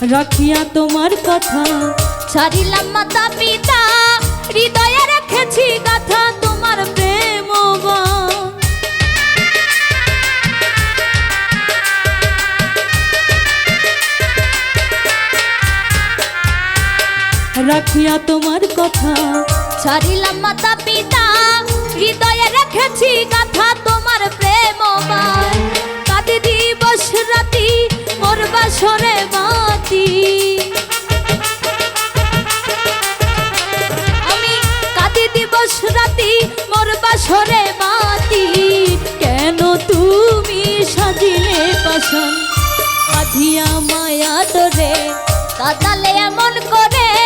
রাখিয়া তোমার কথা। ছাড়িলাম মাতা পিতা হৃদয়ে রেখেছি কথা তোমার প্রেম রাখিয়া তোমার কথা। ছাড়িলাম মাতা পিতা হৃদয়ে রেখেছি বাসরে বাতি কেন তুমি সাজিলে পাশন বাঁধিয়া মায়া তোরে কাদালে এমন করে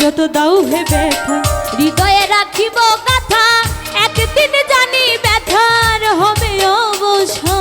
যত দাও হে ব্যথা। হৃদয়ে রাখিব কথা একদিন জানি ব্যথার হবে অবসান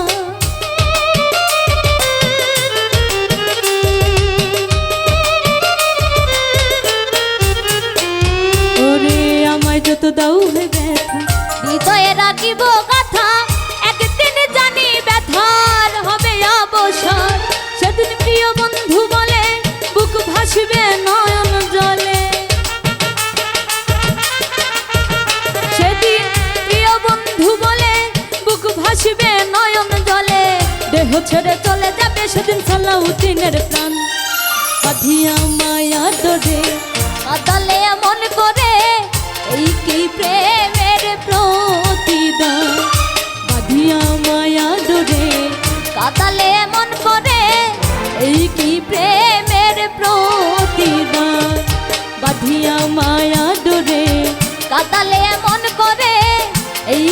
দেহ ছেড়ে চলে যাবে সেদিন সালাউদ্দিনের প্রাণ। বাঁধিয়া মায়া ডোরে কাদালে এমন করে এই কি প্রেমের প্রতিদান। বাঁধিয়া মায়া ডোরে কাদালে এমন করে এই কি প্রেমের প্রতিদান। বাঁধিয়া মায়া ডোরে কাদালে এমন করে এই